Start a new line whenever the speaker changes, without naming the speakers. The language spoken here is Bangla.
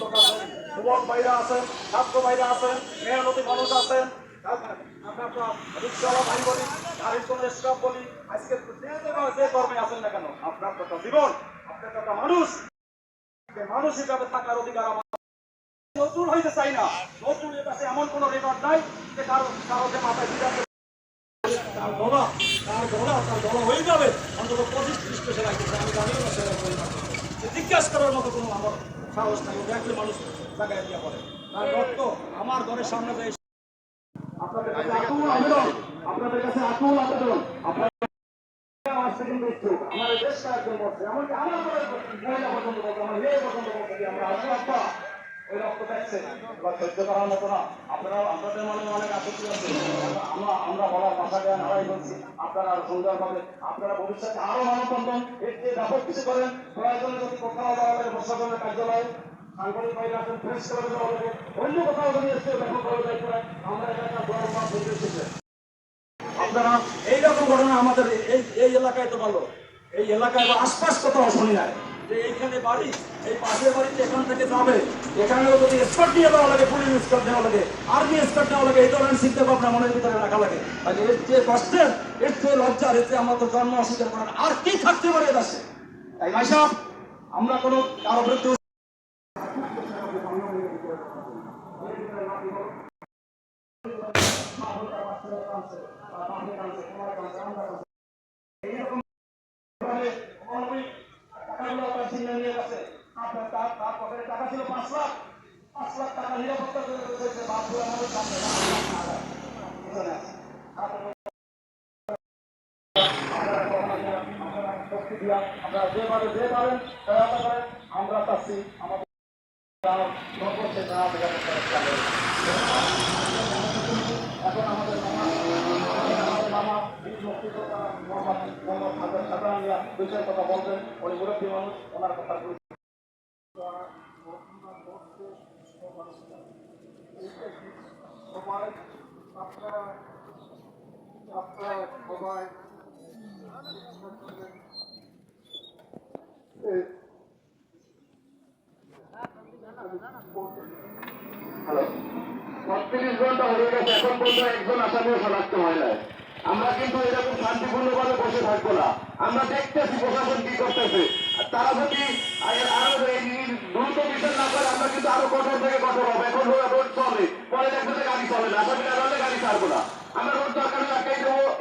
লোক আছেন যুবক ভাইরা আছেন, ছাত্র ভাইরা আছেন, মেহনতি মানুষ আছেন। না কেন মানুষ। হিসাবে থাকার অধিকার আমার। নতুন হইতে চাই না। নতুনের কাছে এমন কোন রেকর্ড নাই যে কারও কারও যে হয়ে যাবে। অন্তত জিজ্ঞাসা করার মতো কোনো আমার সাহস নাই ও দেখলে মানুষ জায়গায় দিয়ে পড়ে তার রক্ত আমার ঘরের সামনে যায় আপনাদের কাছে আকুল আবেদন, আপনাদের কাছে আকুল আবেদন। আপনার আমার দেশটা একজন বলছে এমনকি আমার মহিলা পর্যন্ত বলছে আমার মেয়ে পর্যন্ত বলছে আমরা আসলে ওই রক্ত দেখছে এবার সহ্য করার মতো না। আপনারা, আপনাদের মনে অনেক আপত্তি আছে। আমরা আমরা বলার ভাষা জ্ঞান হারাই বলছি আপনারা আরও সুন্দরভাবে আপনারা ভবিষ্যতে আরও মানববন্ধন, এর ব্যাপক কিছু করেন। প্রয়োজনে যদি কোথাও যাওয়া প্রশাসনের কার্যালয়ে অন্য আপনারা, এইরকম ঘটনা আমাদের এই এই এলাকায় তো ভালো। এই এলাকায় বা আশপাশ কোথাও শুনি নাই। যে বাড়ি, এই পাশের বাড়িতে এখান থেকে যাবে। এখানেও যদি নিয়ে দেওয়া লাগে, পুলিশ স্কট নেওয়া লাগে আর্মি স্কট নেওয়া লাগে, এই ধরনের চিন্তা ভাবনা মনের ভিতরে রাখা লাগে। এর চেয়ে কষ্টের এর চেয়ে লজ্জার এর চেয়ে আমাদের জন্ম অস্বীকার করার আর কি থাকতে পারে দেশে? তাই ভাই সাহেব, আমরা কোনো কারও বিরুদ্ধে যেভাবে আমরা করি। এখন আমাদের মোহাম্মদ মোহাম্মদ কথা বলবেন উনি মুরব্বী মানুষ ওনার কথা
আমরা কিন্তু এরকম শান্তিপূর্ণভাবে বসে থাকব না আমরা দেখতেছি প্রশাসন কি করতেছে তারা যদি আরও দ্রুত বিচার না করে আমরা কিন্তু আরও কঠোর থেকে কঠোর হবে এখন চলে পরে দেখবে গাড়ি চলে না আসামি গাড়ি ছাড়বো না